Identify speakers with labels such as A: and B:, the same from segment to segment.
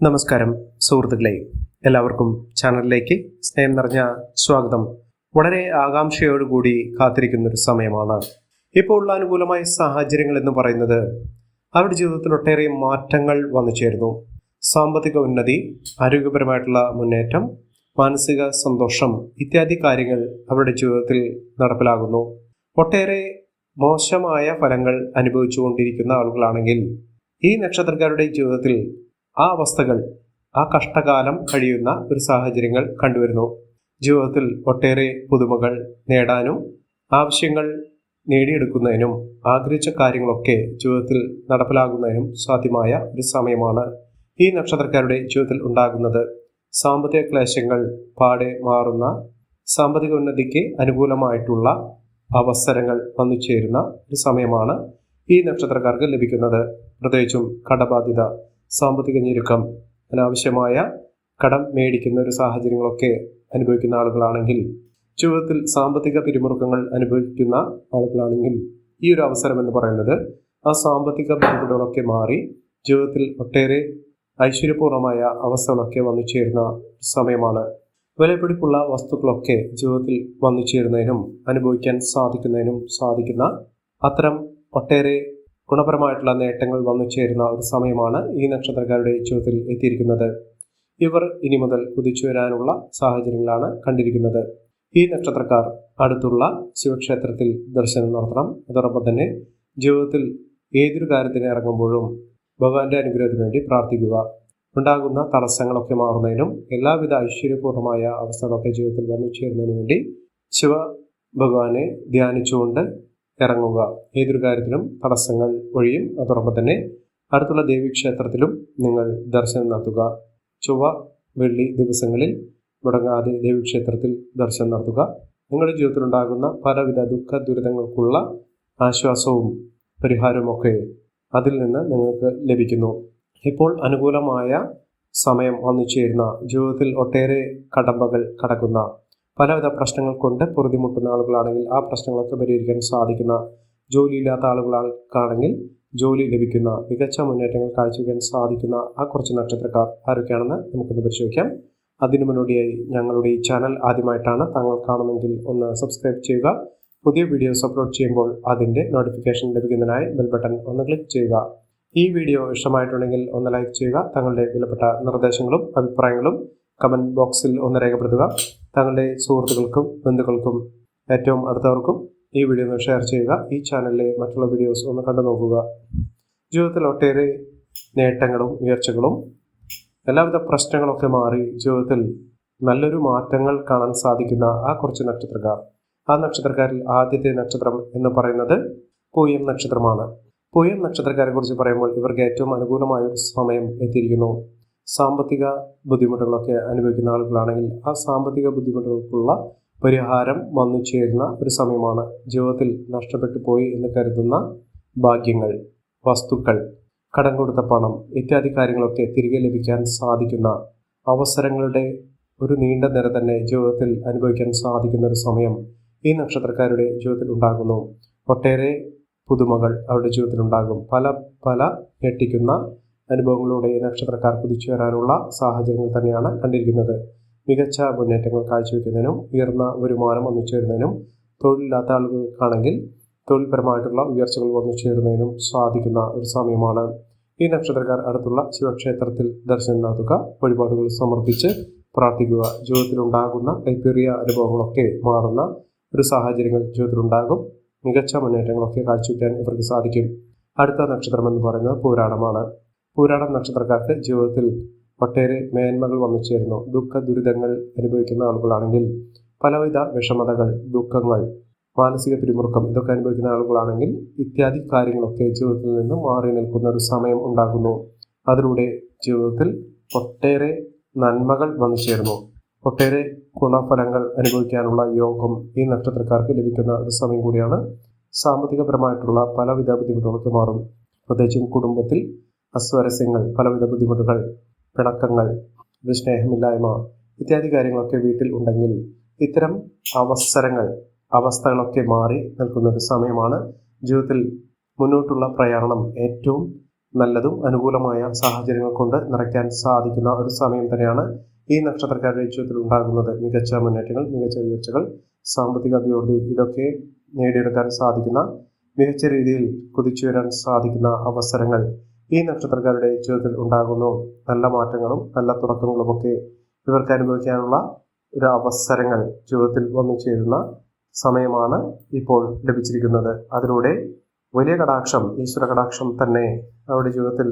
A: നമസ്കാരം സുഹൃത്തുക്കളെ. എല്ലാവർക്കും ചാനലിലേക്ക് സ്നേഹം നിറഞ്ഞ സ്വാഗതം. വളരെ ആകാംക്ഷയോടുകൂടി കാത്തിരിക്കുന്ന ഒരു സമയമാണ്. ഇപ്പോൾ ഉള്ള അനുകൂലമായ സാഹചര്യങ്ങൾ എന്ന് പറയുന്നത് അവരുടെ ജീവിതത്തിൽ ഒട്ടേറെ മാറ്റങ്ങൾ വന്നു ചേരുന്നു. സാമ്പത്തിക ഉന്നതി ആരോഗ്യപരമായിട്ടുള്ള മുന്നേറ്റം മാനസിക സന്തോഷം ഇത്യാദി കാര്യങ്ങൾ അവരുടെ ജീവിതത്തിൽ നടപ്പിലാകുന്നു. ഒട്ടേറെ മോശമായ ഫലങ്ങൾ അനുഭവിച്ചുകൊണ്ടിരിക്കുന്ന ആളുകളാണെങ്കിൽ ഈ നക്ഷത്രക്കാരുടെ ജീവിതത്തിൽ ആ അവസ്ഥകൾ ആ കഷ്ടകാലം കഴിയുന്ന ഒരു സാഹചര്യങ്ങൾ കണ്ടുവരുന്നു. ജീവിതത്തിൽ ഒട്ടേറെ പുതുമകൾ നേടാനും ആവശ്യങ്ങൾ നേടിയെടുക്കുന്നതിനും ആഗ്രഹിച്ച കാര്യങ്ങളൊക്കെ ജീവിതത്തിൽ നടപ്പിലാകുന്നതിനും സാധ്യമായ ഒരു സമയമാണ് ഈ നക്ഷത്രക്കാരുടെ ജീവിതത്തിൽ ഉണ്ടാകുന്നത്. സാമ്പത്തിക ക്ലേശങ്ങൾ പാടെ മാറുന്ന സാമ്പത്തിക ഉന്നതിക്ക് അനുകൂലമായിട്ടുള്ള അവസരങ്ങൾ വന്നു ചേരുന്ന ഒരു സമയമാണ് ഈ നക്ഷത്രക്കാർക്ക് ലഭിക്കുന്നത്. പ്രത്യേകിച്ചും കടബാധ്യത സാമ്പത്തിക ഞെരുക്കം അനാവശ്യമായ കടം മേടിക്കുന്ന ഒരു സാഹചര്യങ്ങളൊക്കെ അനുഭവിക്കുന്ന ആളുകളാണെങ്കിൽ ജീവിതത്തിൽ സാമ്പത്തിക പിരിമുറുക്കങ്ങൾ അനുഭവിക്കുന്ന ആളുകളാണെങ്കിൽ ഈ ഒരു അവസരം എന്ന് പറയുന്നത് ആ സാമ്പത്തിക ബുദ്ധിമുട്ടുകളൊക്കെ മാറി ജീവിതത്തിൽ ഒട്ടേറെ ഐശ്വര്യപൂർണമായ അവസ്ഥകളൊക്കെ വന്നു ചേരുന്ന സമയമാണ്. വിലപിടിപ്പുള്ള വസ്തുക്കളൊക്കെ ജീവിതത്തിൽ വന്നു ചേരുന്നതിനും അനുഭവിക്കാൻ സാധിക്കുന്നതിനും സാധിക്കുന്ന അത്തരം ഒട്ടേറെ ഗുണപരമായിട്ടുള്ള നേട്ടങ്ങൾ വന്നു ചേരുന്ന ഒരു സമയമാണ് ഈ നക്ഷത്രക്കാരുടെ ജീവിതത്തിൽ എത്തിയിരിക്കുന്നത്. ഇവർ ഇനി മുതൽ കുതിച്ചു വരാനുള്ള സാഹചര്യങ്ങളാണ് കണ്ടിരിക്കുന്നത്. ഈ നക്ഷത്രക്കാർ അടുത്തുള്ള ശിവക്ഷേത്രത്തിൽ ദർശനം നടത്തണം. അതോടൊപ്പം തന്നെ ജീവിതത്തിൽ ഏതൊരു കാര്യത്തിന് ഇറങ്ങുമ്പോഴും ഭഗവാന്റെ അനുഗ്രഹത്തിന് വേണ്ടി പ്രാർത്ഥിക്കുക. ഉണ്ടാകുന്ന തടസ്സങ്ങളൊക്കെ മാറുന്നതിനും എല്ലാവിധ ഐശ്വര്യപൂർണമായ അവസ്ഥകളൊക്കെ ജീവിതത്തിൽ വന്നു ചേരുന്നതിനു വേണ്ടി ശിവ ഭഗവാനെ ധ്യാനിച്ചുകൊണ്ട് ഇറങ്ങുക. ഏതൊരു കാര്യത്തിലും തടസ്സങ്ങൾ ഒഴിയും. അതോടൊപ്പം തന്നെ അടുത്തുള്ള ദേവീക്ഷേത്രത്തിലും നിങ്ങൾ ദർശനം നടത്തുക. ചൊവ്വ വെള്ളി ദിവസങ്ങളിൽ മുടങ്ങാതെ ദേവീക്ഷേത്രത്തിൽ ദർശനം നടത്തുക. നിങ്ങളുടെ ജീവിതത്തിലുണ്ടാകുന്ന പലവിധ ദുഃഖ ദുരിതങ്ങൾക്കുള്ള ആശ്വാസവും പരിഹാരവുമൊക്കെ അതിൽ നിന്ന് നിങ്ങൾക്ക് ലഭിക്കുന്നു. ഇപ്പോൾ അനുകൂലമായ സമയം വന്നു ചേരുന്ന ജീവിതത്തിൽ ഒട്ടേറെ കടമ്പകൾ കടക്കുന്ന പലവിധ പ്രശ്നങ്ങൾ കൊണ്ട് പൊറുതിമുട്ടുന്ന ആളുകളാണെങ്കിൽ ആ പ്രശ്നങ്ങളൊക്കെ പരിഹരിക്കാൻ സാധിക്കുന്ന ജോലിയില്ലാത്ത ആളുകളാണെങ്കിൽ ജോലി ലഭിക്കുന്ന മികച്ച മുന്നേറ്റങ്ങൾ കാഴ്ചവെക്കാൻ സാധിക്കുന്ന ആ കുറച്ച് നക്ഷത്രക്കാർ ആരൊക്കെയാണെന്ന് നമുക്കൊന്ന് പരിശോധിക്കാം. അതിനു മുന്നോടിയായി ഞങ്ങളുടെ ഈ ചാനൽ ആദ്യമായിട്ടാണ് താങ്കൾ കാണുമെങ്കിൽ ഒന്ന് സബ്സ്ക്രൈബ് ചെയ്യുക. പുതിയ വീഡിയോസ് അപ്ലോഡ് ചെയ്യുമ്പോൾ അതിന്റെ നോട്ടിഫിക്കേഷൻ ലഭിക്കുന്നതിനായി ബെൽ ബട്ടൺ ഒന്ന് ക്ലിക്ക് ചെയ്യുക. ഈ വീഡിയോ ഇഷ്ടമായിട്ടുണ്ടെങ്കിൽ ഒന്ന് ലൈക്ക് ചെയ്യുക. തങ്ങളുടെ വിലപ്പെട്ട നിർദ്ദേശങ്ങളും അഭിപ്രായങ്ങളും കമന്റ് ബോക്സിൽ ഒന്ന് രേഖപ്പെടുത്തുക. തങ്ങളുടെ സുഹൃത്തുക്കൾക്കും ബന്ധുക്കൾക്കും ഏറ്റവും അടുത്തവർക്കും ഈ വീഡിയോ ഒന്ന് ഷെയർ ചെയ്യുക. ഈ ചാനലിലെ മറ്റുള്ള വീഡിയോസ് ഒന്ന് കണ്ടു നോക്കുക. ജീവിതത്തിൽ ഒട്ടേറെ നേട്ടങ്ങളും ഉയർച്ചകളും എല്ലാവിധ പ്രശ്നങ്ങളൊക്കെ മാറി ജീവിതത്തിൽ നല്ലൊരു മാറ്റങ്ങൾ കാണാൻ സാധിക്കുന്ന ആ കുറച്ച് നക്ഷത്രക്കാർ. ആ നക്ഷത്രക്കാരിൽ ആദ്യത്തെ നക്ഷത്രം എന്ന് പറയുന്നത് പൂയം നക്ഷത്രമാണ്. പൂയം നക്ഷത്രക്കാരെ കുറിച്ച് പറയുമ്പോൾ ഇവർക്ക് ഏറ്റവും അനുകൂലമായ ഒരു സമയം എത്തിയിരിക്കുന്നു. സാമ്പത്തിക ബുദ്ധിമുട്ടുകളൊക്കെ അനുഭവിക്കുന്ന ആളുകളാണെങ്കിൽ ആ സാമ്പത്തിക ബുദ്ധിമുട്ടുകൾക്കുള്ള പരിഹാരം വന്നു ചേരുന്ന ഒരു സമയമാണ് ജീവിതത്തിൽ നഷ്ടപ്പെട്ടു പോയി എന്ന് കരുതുന്ന ഭാഗ്യങ്ങൾ വസ്തുക്കൾ കടം കൊടുത്ത പണം ഇത്യാദി കാര്യങ്ങളൊക്കെ തിരികെ ലഭിക്കാൻ സാധിക്കുന്ന അവസരങ്ങളുടെ ഒരു നീണ്ട നിര തന്നെ ജീവിതത്തിൽ അനുഭവിക്കാൻ സാധിക്കുന്ന ഒരു സമയം ഈ നക്ഷത്രക്കാരുടെ ജീവിതത്തിൽ ഉണ്ടാകുന്നു. ഒട്ടേറെ പുതുമകൾ അവരുടെ ജീവിതത്തിൽ ഉണ്ടാകും പല പല ഞെട്ടിക്കുന്ന അനുഭവങ്ങളിലൂടെ ഈ നക്ഷത്രക്കാർ കുതിച്ചു വരാനുള്ള സാഹചര്യങ്ങൾ തന്നെയാണ് കണ്ടിരിക്കുന്നത്. മികച്ച മുന്നേറ്റങ്ങൾ കാഴ്ചവെക്കുന്നതിനും ഉയർന്ന വരുമാനം വന്നു ചേരുന്നതിനും തൊഴിലില്ലാത്ത ആളുകൾക്കാണെങ്കിൽ തൊഴിൽപരമായിട്ടുള്ള ഉയർച്ചകൾ വന്നു ചേരുന്നതിനും സാധിക്കുന്ന ഒരു സമയമാണ്. ഈ നക്ഷത്രക്കാർ അടുത്തുള്ള ശിവക്ഷേത്രത്തിൽ ദർശനം നടത്തുക വഴിപാടുകൾ സമർപ്പിച്ച് പ്രാർത്ഥിക്കുക. ജീവിതത്തിലുണ്ടാകുന്ന കൈപ്പേറിയ അനുഭവങ്ങളൊക്കെ മാറുന്ന ഒരു സാഹചര്യങ്ങൾ ജീവിതത്തിലുണ്ടാകും. മികച്ച മുന്നേറ്റങ്ങളൊക്കെ കാഴ്ചവെക്കാൻ ഇവർക്ക് സാധിക്കും. അടുത്ത നക്ഷത്രം എന്ന് പറയുന്നത് പൂരാടമാണ് പൂരാടം നക്ഷത്രക്കാർക്ക് ജീവിതത്തിൽ ഒട്ടേറെ മേന്മകൾ വന്നു ചേരുന്നു. ദുഃഖ ദുരിതങ്ങൾ അനുഭവിക്കുന്ന ആളുകളാണെങ്കിൽ പലവിധ വിഷമതകൾ ദുഃഖങ്ങൾ മാനസിക പിരിമുറുക്കം ഇതൊക്കെ അനുഭവിക്കുന്ന ആളുകളാണെങ്കിൽ ഇത്യാദി കാര്യങ്ങളൊക്കെ ജീവിതത്തിൽ നിന്ന് മാറി നിൽക്കുന്ന ഒരു സമയം ഉണ്ടാകുന്നു. അതിലൂടെ ജീവിതത്തിൽ ഒട്ടേറെ നന്മകൾ വന്നു ചേരുന്നു. ഒട്ടേറെ ഗുണഫലങ്ങൾ അനുഭവിക്കാനുള്ള യോഗം ഈ നക്ഷത്രക്കാർക്ക് ലഭിക്കുന്ന ഒരു സമയം കൂടിയാണ്. സാമ്പത്തികപരമായിട്ടുള്ള പലവിധ ബുദ്ധിമുട്ടുകൾക്ക് മാറും. പ്രത്യേകിച്ചും കുടുംബത്തിൽ അസ്വരസ്യങ്ങൾ പലവിധ ബുദ്ധിമുട്ടുകൾ പിണക്കങ്ങൾ സ്നേഹമില്ലായ്മ ഇത്യാദി കാര്യങ്ങളൊക്കെ വീട്ടിൽ ഉണ്ടെങ്കിൽ ഇത്തരം അവസരങ്ങൾ അവസ്ഥകളൊക്കെ മാറി നിൽക്കുന്ന ഒരു സമയമാണ് ജീവിതത്തിൽ മുന്നോട്ടുള്ള പ്രയാണം ഏറ്റവും നല്ലതും അനുകൂലമായ സാഹചര്യങ്ങൾ കൊണ്ട് നിറയ്ക്കാൻ സാധിക്കുന്ന ഒരു സമയം തന്നെയാണ് ഈ നക്ഷത്രക്കാരുടെ ജീവിതത്തിൽ ഉണ്ടാകുന്നത്. മികച്ച മുന്നേറ്റങ്ങൾ മികച്ച ഉയർച്ചകൾ സാമ്പത്തിക അഭിവൃദ്ധി ഇതൊക്കെ നേടിയെടുക്കാൻ സാധിക്കുന്ന മികച്ച രീതിയിൽ കുതിച്ചുയരാൻ സാധിക്കുന്ന അവസരങ്ങൾ ഈ നക്ഷത്രക്കാരുടെ ജീവിതത്തിൽ ഉണ്ടാകുന്നു നല്ല മാറ്റങ്ങളും നല്ല തുടക്കങ്ങളും തുടക്കങ്ങളുമൊക്കെ ഇവർക്ക് അനുഭവിക്കാനുള്ള ഒരു അവസരങ്ങൾ ജീവിതത്തിൽ വന്നു ചേരുന്ന സമയമാണ് ഇപ്പോൾ ലഭിച്ചിരിക്കുന്നത്. അതിലൂടെ വലിയ കടാക്ഷം ഈശ്വര കടാക്ഷം തന്നെ അവരുടെ ജീവിതത്തിൽ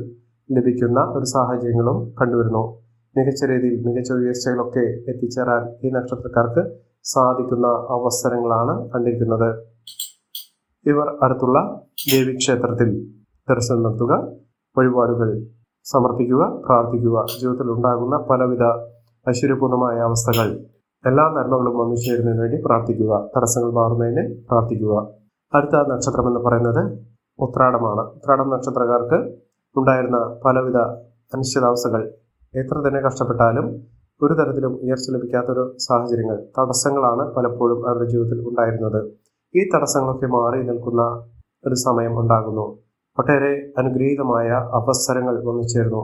A: ലഭിക്കുന്ന ഒരു സാഹചര്യങ്ങളും കണ്ടുവരുന്നു. മികച്ച രീതിയിൽ മികച്ച ഉയർച്ചകളൊക്കെ എത്തിച്ചേരാൻ ഈ നക്ഷത്രക്കാർക്ക് സാധിക്കുന്ന അവസരങ്ങളാണ് കണ്ടിരിക്കുന്നത്. ഇവർ അടുത്തുള്ള ദേവീക്ഷേത്രത്തിൽ ദർശനം നടത്തുക. വഴിപാടുകൾ സമർപ്പിക്കുക പ്രാർത്ഥിക്കുക. ജീവിതത്തിൽ ഉണ്ടാകുന്ന പലവിധ ഐശ്വര്യപൂർണമായ അവസ്ഥകൾ എല്ലാ നന്മകളും വന്നു ചേരുന്നതിന് വേണ്ടി പ്രാർത്ഥിക്കുക. തടസ്സങ്ങൾ മാറുന്നതിന് പ്രാർത്ഥിക്കുക. അടുത്ത നക്ഷത്രം എന്ന് പറയുന്നത് ഉത്രാടമാണ്. ഉത്രാടം നക്ഷത്രക്കാർക്ക് ഉണ്ടായിരുന്ന പലവിധ അനിശ്ചിതാവസ്ഥകൾ. എത്ര തന്നെ കഷ്ടപ്പെട്ടാലും ഒരു തരത്തിലും ഉയർച്ച ലഭിക്കാത്തൊരു സാഹചര്യങ്ങൾ തടസ്സങ്ങളാണ് പലപ്പോഴും അവരുടെ ജീവിതത്തിൽ ഉണ്ടായിരുന്നത്. ഈ തടസ്സങ്ങളൊക്കെ മാറി നിൽക്കുന്ന ഒരു സമയം ഉണ്ടാകുന്നു. ഒട്ടേറെ അനുഗ്രഹീതമായ അവസരങ്ങൾ വന്നു ചേർന്നു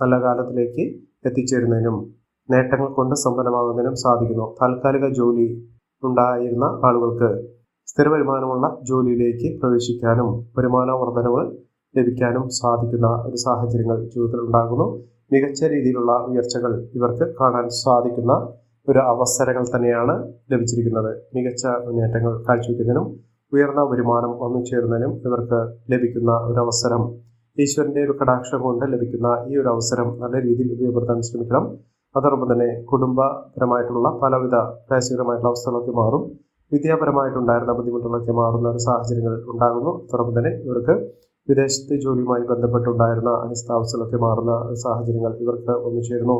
A: നല്ല കാലത്തിലേക്ക് എത്തിച്ചേരുന്നതിനും നേട്ടങ്ങൾ കൊണ്ട് സമ്പന്നമാകുന്നതിനും സാധിക്കുന്നു. താൽക്കാലിക ജോലി ഉണ്ടായിരുന്ന ആളുകൾക്ക് സ്ഥിര വരുമാനമുള്ള ജോലിയിലേക്ക് പ്രവേശിക്കാനും വരുമാന വർധനവ് ലഭിക്കാനും സാധിക്കുന്ന ഒരു സാഹചര്യങ്ങൾ ജീവിതത്തിൽ ഉണ്ടാകുന്നു. മികച്ച രീതിയിലുള്ള ഉയർച്ചകൾ ഇവർക്ക് കാണാൻ സാധിക്കുന്ന ഒരു അവസരങ്ങൾ തന്നെയാണ് ലഭിച്ചിരിക്കുന്നത്. മികച്ച മുന്നേറ്റങ്ങൾ കാഴ്ചവെക്കുന്നതിനും ഉയർന്ന വരുമാനം വന്നു ചേരുന്നതിനും ഇവർക്ക് ലഭിക്കുന്ന ഒരു അവസരം ഈശ്വരന്റെ ഒരു കടാക്ഷം കൊണ്ട് ലഭിക്കുന്ന ഈ ഒരു അവസരം നല്ല രീതിയിൽ ഉപയോഗപ്പെടുത്താൻ ശ്രമിക്കണം. അതോടൊപ്പം തന്നെ കുടുംബപരമായിട്ടുള്ള പലവിധ ക്ലേശകരമായിട്ടുള്ള അവസ്ഥകളൊക്കെ മാറും. വിദ്യാപരമായിട്ടുണ്ടായിരുന്ന ബുദ്ധിമുട്ടുകളൊക്കെ മാറുന്ന ഒരു സാഹചര്യങ്ങൾ ഉണ്ടാകുന്നു. അതോടൊപ്പം തന്നെ ഇവർക്ക് വിദേശത്തെ ജോലിയുമായി ബന്ധപ്പെട്ടുണ്ടായിരുന്ന അനിസ്ഥാവസ്ഥകളൊക്കെ മാറുന്ന സാഹചര്യങ്ങൾ ഇവർക്ക് ഒന്നു ചേരുന്നു.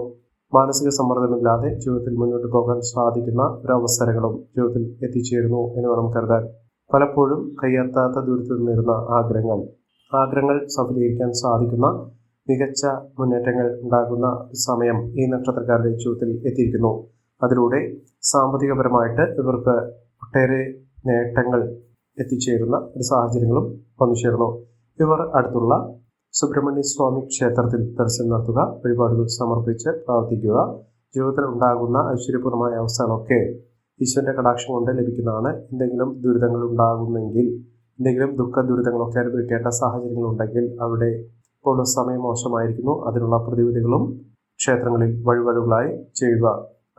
A: മാനസിക സമ്മർദ്ദമില്ലാതെ ജീവിതത്തിൽ മുന്നോട്ട് പോകാൻ സാധിക്കുന്ന ഒരവസരങ്ങളും ജീവിതത്തിൽ എത്തിച്ചേരുന്നു എന്ന് വേണം കരുതാൻ. പലപ്പോഴും കയ്യെത്താത്ത ദൂരത്ത് നിന്നിരുന്ന ആഗ്രഹങ്ങൾ. ആഗ്രഹങ്ങൾ സഫലീകരിക്കാൻ സാധിക്കുന്ന മികച്ച മുന്നേറ്റങ്ങൾ ഉണ്ടാകുന്ന സമയം ഈ നക്ഷത്രക്കാരുടെ ജീവിതത്തിൽ എത്തിയിരിക്കുന്നു. അതിലൂടെ സാമ്പത്തികപരമായിട്ട് ഇവർക്ക് ഒട്ടേറെ നേട്ടങ്ങൾ എത്തിച്ചേരുന്ന ഒരു സാഹചര്യങ്ങളും വന്നു ചേർന്നു. ഇവർ അടുത്തുള്ള സുബ്രഹ്മണ്യ സ്വാമി ക്ഷേത്രത്തിൽ ദർശനം നടത്തുക വഴിപാടുകൾ സമർപ്പിച്ച് പ്രാർത്ഥിക്കുക ജീവിതത്തിൽ ഉണ്ടാകുന്ന ഐശ്വര്യപൂർണമായ അവസ്ഥകളൊക്കെ ഈശ്വരന്റെ കടാക്ഷം കൊണ്ട് ലഭിക്കുന്നതാണ്. എന്തെങ്കിലും ദുരിതങ്ങൾ ഉണ്ടാകുന്നെങ്കിൽ എന്തെങ്കിലും ദുഃഖ ദുരിതങ്ങളൊക്കെ അനുഭവിക്കേണ്ട സാഹചര്യങ്ങൾ ഉണ്ടെങ്കിൽ അവിടെ ഇപ്പോൾ സമയം മോശമായിരിക്കുന്നു. അതിനുള്ള പ്രതിവിധികളും ക്ഷേത്രങ്ങളിൽ വഴിവഴുകളായി ചെയ്യുക.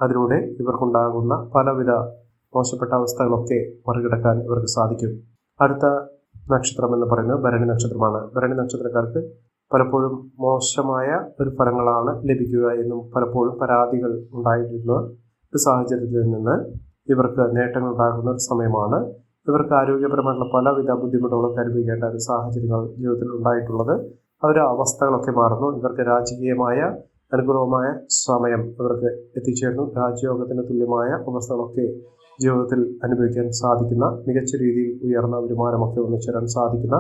A: അതിലൂടെ ഇവർക്കുണ്ടാകുന്ന പലവിധ മോശപ്പെട്ട അവസ്ഥകളൊക്കെ മറികടക്കാൻ ഇവർക്ക് സാധിക്കും. അടുത്ത നക്ഷത്രം എന്ന് പറയുന്നത് ഭരണി നക്ഷത്രമാണ്. ഭരണി നക്ഷത്രക്കാർക്ക് പലപ്പോഴും മോശമായ ഒരു ഫലങ്ങളാണ് ലഭിക്കുക എന്നും പലപ്പോഴും പരാതികൾ ഉണ്ടായിരുന്ന സാഹചര്യത്തിൽ നിന്ന് ഇവർക്ക് നേട്ടങ്ങൾ ഉണ്ടാകുന്ന ഒരു സമയമാണ്. ഇവർക്ക് ആരോഗ്യപരമായിട്ടുള്ള പലവിധ ബുദ്ധിമുട്ടുകളും കരുതിക്കേണ്ട ഒരു സാഹചര്യങ്ങൾ ജീവിതത്തിൽ ഉണ്ടായിട്ടുള്ളത്. അവരുടെ അവസ്ഥകളൊക്കെ മാറുന്നു. ഇവർക്ക് രാജകീയമായ അനുകൂലമായ സമയം ഇവർക്ക് എത്തിച്ചേർന്നു രാജ്യയോഗത്തിന് തുല്യമായ അവസ്ഥകളൊക്കെ ജീവിതത്തിൽ അനുഭവിക്കാൻ സാധിക്കുന്ന മികച്ച രീതിയിൽ ഉയർന്ന വരുമാനമൊക്കെ ഒന്നിച്ചേരാൻ സാധിക്കുന്ന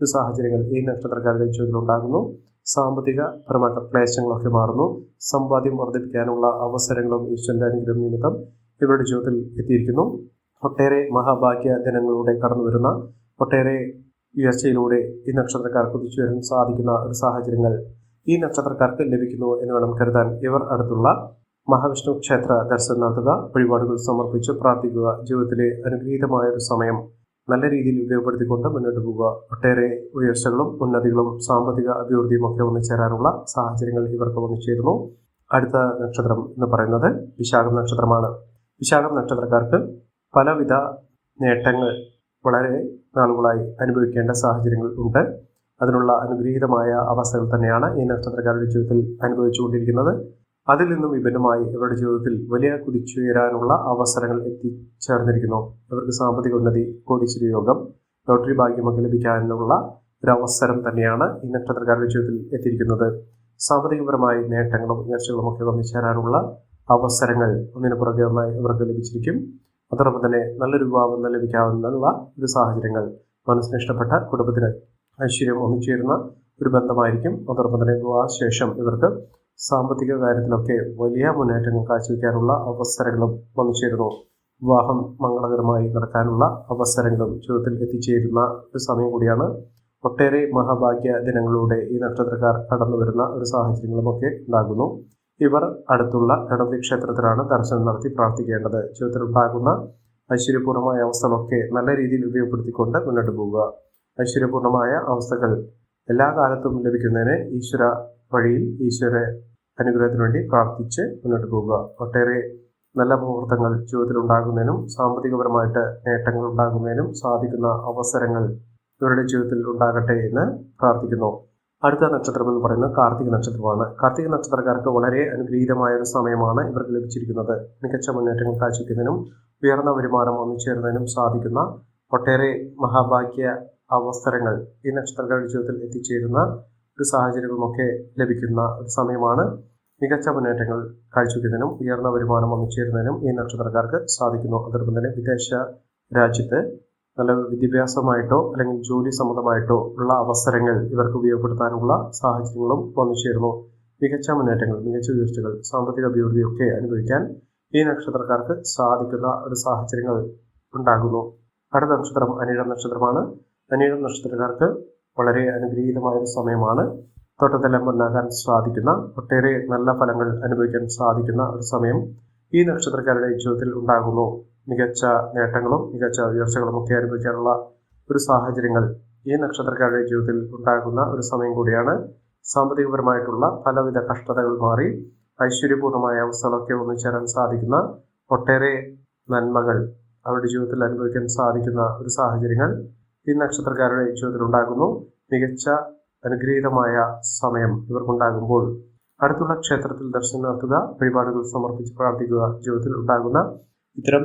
A: ഒരു സാഹചര്യങ്ങൾ ഈ നക്ഷത്രക്കാരുടെ ജീവിതത്തിൽ ഉണ്ടാകുന്നു. സാമ്പത്തിക പരമായിട്ടുള്ള ക്ലേശങ്ങളൊക്കെ മാറുന്നു. സമ്പാദ്യം വർദ്ധിപ്പിക്കാനുള്ള അവസരങ്ങളും ഈശ്വരന്റെ അനുഗ്രഹം നിമിത്തം ഇവരുടെ ജീവിതത്തിൽ എത്തിയിരിക്കുന്നു. ഒട്ടേറെ മഹാഭാഗ്യ ദിനങ്ങളിലൂടെ കടന്നു വരുന്ന ഒട്ടേറെ ഉയർച്ചയിലൂടെ ഈ നക്ഷത്രക്കാർ കുതിച്ചു വരാൻ സാധിക്കുന്ന ഒരു സാഹചര്യങ്ങൾ ഈ നക്ഷത്രക്കാർക്ക് ലഭിക്കുന്നു എന്ന് വേണം കരുതാൻ ഇവർ അടുത്തുള്ള മഹാവിഷ്ണു ക്ഷേത്ര ദർശനം നടത്തുക വഴിപാടുകൾ സമർപ്പിച്ച് പ്രാർത്ഥിക്കുക ജീവിതത്തിലെ അനുഗ്രഹീതമായ ഒരു സമയം നല്ല രീതിയിൽ ഉപയോഗപ്പെടുത്തിക്കൊണ്ട് മുന്നോട്ട് പോവുക ഒട്ടേറെ ഉയർച്ചകളും ഉന്നതികളും സാമ്പത്തിക അഭിവൃദ്ധിയും ഒക്കെ വന്നു ചേരാനുള്ള സാഹചര്യങ്ങൾ ഇവർക്ക് വന്നു ചേരുന്നു. അടുത്ത നക്ഷത്രം എന്ന് പറയുന്നത് വിശാഖ നക്ഷത്രമാണ്. വിശാഖം നക്ഷത്രക്കാർക്ക് പലവിധ നേട്ടങ്ങൾ വളരെ നാളുകളായി അനുഭവിക്കേണ്ട സാഹചര്യങ്ങൾ ഉണ്ട്. അതിനുള്ള അനുഗ്രഹീതമായ അവസ്ഥകൾ തന്നെയാണ് ഈ നക്ഷത്രക്കാരുടെ ജീവിതത്തിൽ അനുഭവിച്ചുകൊണ്ടിരിക്കുന്നത്. അതിൽ നിന്നും വിഭിന്നമായി ഇവരുടെ ജീവിതത്തിൽ വലിയ കുതിച്ചുയരാനുള്ള അവസരങ്ങൾ എത്തിച്ചേർന്നിരിക്കുന്നു. ഇവർക്ക് സാമ്പത്തിക ഉന്നതി കോടിശ്രീ യോഗം ലോട്ടറി ഭാഗ്യമൊക്കെ ലഭിക്കാനുള്ള ഒരു അവസരം തന്നെയാണ് ഈ നക്ഷത്രക്കാരുടെ ജീവിതത്തിൽ എത്തിയിരിക്കുന്നത്. സാമ്പത്തികപരമായി നേട്ടങ്ങളും ഉയർച്ചകളും ഒക്കെ വന്നു ചേരാനുള്ള അവസരങ്ങൾ ഒന്നിനു പുറകെ ഒന്നായി ഇവർക്ക് ലഭിച്ചിരിക്കും. അതോടൊപ്പം തന്നെ നല്ലൊരു വിവാഹം ലഭിക്കാവുന്ന ഒരു സാഹചര്യങ്ങൾ മനസ്സിന് ഇഷ്ടപ്പെട്ട കുടുംബത്തിന് ഐശ്വര്യം ഒന്നിച്ചേരുന്ന ഒരു ബന്ധമായിരിക്കും. അതോടൊപ്പം തന്നെ വിവാഹശേഷം ഇവർക്ക് സാമ്പത്തിക കാര്യത്തിലൊക്കെ വലിയ മുന്നേറ്റങ്ങൾ കാഴ്ചവെക്കാനുള്ള അവസരങ്ങളും വന്നുചേരുന്നു. വിവാഹം മംഗളകരമായി നടക്കാനുള്ള അവസരങ്ങളും ജീവിതത്തിൽ എത്തിച്ചേരുന്ന ഒരു സമയം കൂടിയാണ്. ഒട്ടേറെ മഹാഭാഗ്യ ദിനങ്ങളിലൂടെ ഈ നക്ഷത്രക്കാർ കടന്നു വരുന്ന ഒരു സാഹചര്യങ്ങളുമൊക്കെ ഉണ്ടാകുന്നു. ഇവർ അടുത്തുള്ള ഗണപതി ക്ഷേത്രത്തിലാണ് ദർശനം നടത്തി പ്രാർത്ഥിക്കേണ്ടത്. ജീവിതത്തിലുണ്ടാകുന്ന ഐശ്വര്യപൂർണമായ അവസ്ഥകളൊക്കെ നല്ല രീതിയിൽ ഉപയോഗപ്പെടുത്തിക്കൊണ്ട് മുന്നോട്ട് പോവുക ഐശ്വര്യപൂർണമായ അവസ്ഥകൾ എല്ലാ കാലത്തും ലഭിക്കുന്നതിന് ഈശ്വര വഴിയിൽ ഈശ്വര അനുഗ്രഹത്തിന് വേണ്ടി പ്രാർത്ഥിച്ച് മുന്നോട്ട് പോവുക ഒട്ടേറെ നല്ല മുഹൂർത്തങ്ങൾ ജീവിതത്തിൽ ഉണ്ടാകുന്നതിനും സാമ്പത്തികപരമായിട്ട് നേട്ടങ്ങൾ ഉണ്ടാകുന്നതിനും സാധിക്കുന്ന അവസരങ്ങൾ ഇവരുടെ ജീവിതത്തിൽ ഉണ്ടാകട്ടെ എന്ന് പ്രാർത്ഥിക്കുന്നു. അടുത്ത നക്ഷത്രം എന്ന് പറയുന്നത് കാർത്തിക നക്ഷത്രമാണ്. കാർത്തിക നക്ഷത്രക്കാർക്ക് വളരെ അനുഗ്രഹീതമായ ഒരു സമയമാണ് ഇവർക്ക് ലഭിച്ചിരിക്കുന്നത്. മികച്ച മുന്നേറ്റങ്ങൾ കാഴ്ചവെക്കുന്നതിനും ഉയർന്ന വരുമാനം ഒന്നുചേരുന്നതിനും സാധിക്കുന്ന ഒട്ടേറെ മഹാഭാഗ്യ അവസരങ്ങൾ ഈ നക്ഷത്രക്കാരുടെ ജീവിതത്തിൽ എത്തിച്ചേരുന്ന ഒരു സാഹചര്യങ്ങളുമൊക്കെ ലഭിക്കുന്ന ഒരു സമയമാണ്. മികച്ച മുന്നേറ്റങ്ങൾ കാഴ്ചവെക്കുന്നതിനും ഉയർന്ന വരുമാനം ഒന്നിച്ചേരുന്നതിനും ഈ നക്ഷത്രക്കാർക്ക് സാധിക്കുന്നു. അതോടൊപ്പം തന്നെ വിദേശ രാജ്യത്ത് നല്ല വിദ്യാഭ്യാസമായിട്ടോ അല്ലെങ്കിൽ ജോലി സംബന്ധമായിട്ടോ ഉള്ള അവസരങ്ങൾ ഇവർക്ക് ഉപയോഗപ്പെടുത്താനുള്ള സാഹചര്യങ്ങളും വന്നു ചേർന്നു മികച്ച മുന്നേറ്റങ്ങൾ മികച്ച ഉയർച്ചകൾ സാമ്പത്തിക അഭിവൃദ്ധിയൊക്കെ അനുഭവിക്കാൻ ഈ നക്ഷത്രക്കാർക്ക് സാധിക്കുന്ന ഒരു സാഹചര്യങ്ങൾ ഉണ്ടാകുന്നു. അടുത്ത നക്ഷത്രം അനിഴം നക്ഷത്രമാണ്. അനിഴം നക്ഷത്രക്കാർക്ക് വളരെ അനുഗ്രഹീതമായ ഒരു സമയമാണ്. തൊട്ടതെല്ലാം ഉണ്ടാകാൻ സാധിക്കുന്ന ഒട്ടേറെ നല്ല ഫലങ്ങൾ അനുഭവിക്കാൻ സാധിക്കുന്ന ഒരു സമയം ഈ നക്ഷത്രക്കാരുടെ ജീവിതത്തിൽ ഉണ്ടാകുന്നു. മികച്ച നേട്ടങ്ങളും മികച്ച ഉയർച്ചകളും ഒക്കെ അനുഭവിക്കാനുള്ള ഒരു സാഹചര്യങ്ങൾ ഈ നക്ഷത്രക്കാരുടെ ജീവിതത്തിൽ ഉണ്ടാകുന്ന ഒരു സമയം കൂടിയാണ്. സാമ്പത്തികപരമായിട്ടുള്ള പലവിധ കഷ്ടതകൾ മാറി ഐശ്വര്യപൂർണമായ അവസ്ഥകളൊക്കെ ഒന്നുചേരാൻ സാധിക്കുന്ന ഒട്ടേറെ നന്മകൾ അവരുടെ ജീവിതത്തിൽ അനുഭവിക്കാൻ സാധിക്കുന്ന ഒരു സാഹചര്യങ്ങൾ ഈ നക്ഷത്രക്കാരുടെ ജീവിതത്തിൽ ഉണ്ടാകുന്നു. മികച്ച അനുഗ്രഹീതമായ സമയം ഇവർക്കുണ്ടാകുമ്പോൾ അടുത്തുള്ള ക്ഷേത്രത്തിൽ ദർശനം നടത്തുക വഴിപാടുകൾ സമർപ്പിച്ച് പ്രാർത്ഥിക്കുക ജീവിതത്തിൽ ഉണ്ടാകുന്ന ഇത്തരം